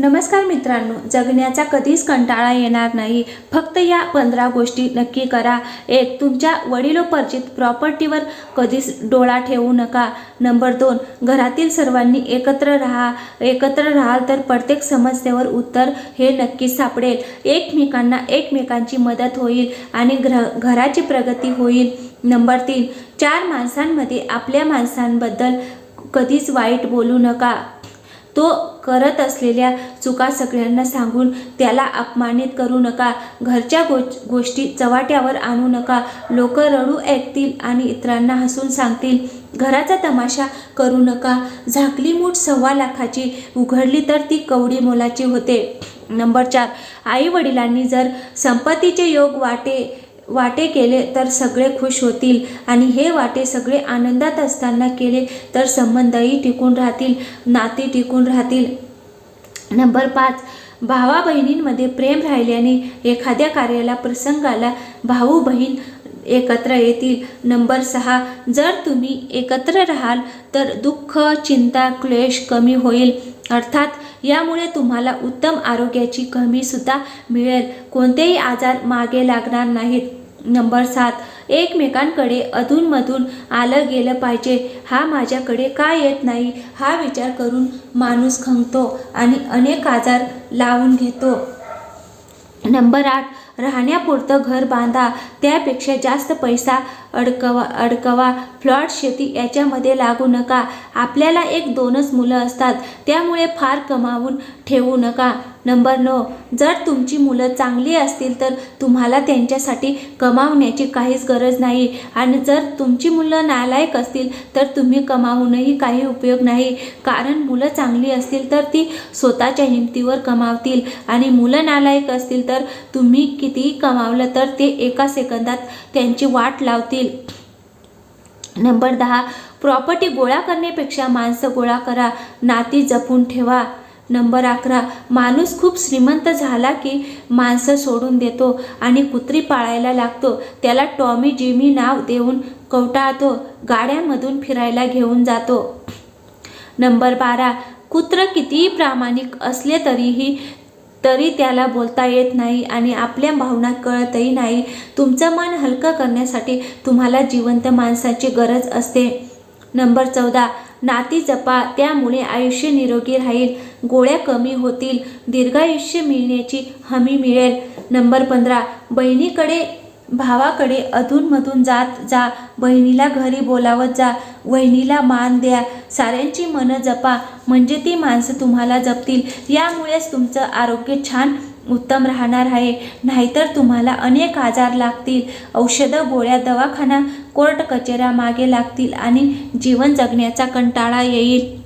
नमस्कार मित्रांनो जगण्याचा कधीच कंटाळा येणार नाही. फक्त या पंधरा गोष्टी नक्की करा. एक तुमच्या वडिलोपर्जित प्रॉपर्टीवर कधीच डोळा ठेवू नका. नंबर दोन घरातील सर्वांनी एकत्र राहा. एकत्र राहाल तर प्रत्येक समस्येवर उत्तर हे नक्कीच सापडेल. एकमेकांना एकमेकांची मदत होईल आणि ग्र घराची प्रगती होईल. नंबर तीन चार माणसांमध्ये आपल्या माणसांबद्दल कधीच वाईट बोलू नका. तो करत असलेल्या चुका सगळ्यांना सांगून त्याला अपमानित करू नका. घरच्या गो गोष्टी चवाट्यावर आणू नका. लोक रडू ऐकतील आणि इतरांना हसून सांगतील घराचा तमाशा करू नका. झाकली मूठ सव्वा लाखाची उघडली तर ती कवडी मोलाची होते. नंबर चार. आई वडिलांनी जर संपत्तीचे योग वाटे वाटे केले तर सगळे खुश होतील. आणि हे वाटे सगळे आनंदात असताना केले तर संबंधही टिकून राहतील नाती टिकून राहतील. नंबर पाच भावा बहिणींमध्ये प्रेम राहिल्याने एखाद्या कार्याला प्रसंगाला भाऊ बहीण एकत्र येतील. नंबर सहा जर तुम्ही एकत्र राहाल तर दुःख चिंता क्लेश कमी होईल. अर्थात यामुळे तुम्हाला उत्तम आरोग्याची कमीसुद्धा मिळेल. कोणतेही आजार मागे लागणार नाहीत. नंबर सात एकमेकांकडे अधूनमधून आलं गेलं पाहिजे. हा माझ्याकडे का येत नाही? हा विचार करून माणूस खंगतो आणि अनेक आजार लावून घेतो. नंबर आठ राहण्यापुरतं घर बांधा त्यापेक्षा जास्त पैसा अडकवा अडकवा. फ्लॉट शेती याच्यामध्ये लागू नका. आपल्याला एक दोनच मुलं असतात त्यामुळे फार कमावून ठेवू नका. नंबर नऊ जर तुमची मुलं चांगली असतील तर तुम्हाला त्यांच्यासाठी कमावण्याची काहीच गरज नाही. आणि जर तुमची मुलं नालायक असतील तर तुम्ही कमावूनही काही उपयोग नाही. कारण मुलं चांगली असतील तर ती स्वतःच्या हिमतीवर कमावतील. आणि मुलं नालायक असतील तर तुम्ही कितीही कमावलं तर ते एका सेकंदात त्यांची वाट लावतील. नंबर दहा प्रॉपर्टी गोळा करण्यापेक्षा माणसं गोळा करा नाती जपून ठेवा. नंबर अकरा माणूस खूप श्रीमंत झाला की माणसं सोडून देतो आणि कुत्री पाळायला लागतो. त्याला टॉमी जिमी नाव देऊन कवटाळतो गाड्यांमधून फिरायला घेऊन जातो. नंबर बारा कुत्र कितीही प्रामाणिक असले तरीही तरी त्याला बोलता येत नाही आणि आपल्या भावना कळतही नाही. तुमचं मन हलकं करण्यासाठी तुम्हाला जिवंत माणसाची गरज असते. नंबर चौदा. नाती जपा त्यामुळे आयुष्य निरोगी राहील. गोळ्या कमी होतील. दीर्घायुष्य मिळण्याची हमी मिळेल. नंबर पंधरा. बहिणीकडे भावाकडे अधूनमधून जात जा बहिणीला घरी बोलावत जा वहिनीला मान द्या साऱ्यांची मनं जपा म्हणजे ती माणसं तुम्हाला जपतील. यामुळेच तुमचं आरोग्य छान उत्तम राहणार आहे. नाहीतर तुम्हाला अनेक आजार लागतील. औषधं गोळ्या दवाखाना कोर्ट कचेऱ्या मागे लागतील आणि जीवन जगण्याचा कंटाळा येईल.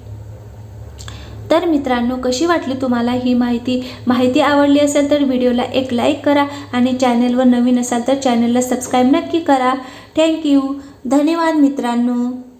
तर मित्रांनो कशी वाटली तुम्हाला ही माहिती? माहिती आवडली असेल तर व्हिडिओला एक लाईक करा आणि चॅनलवर नवीन असाल तर चॅनलला सबस्क्राईब नक्की करा. थँक्यू धन्यवाद मित्रांनो.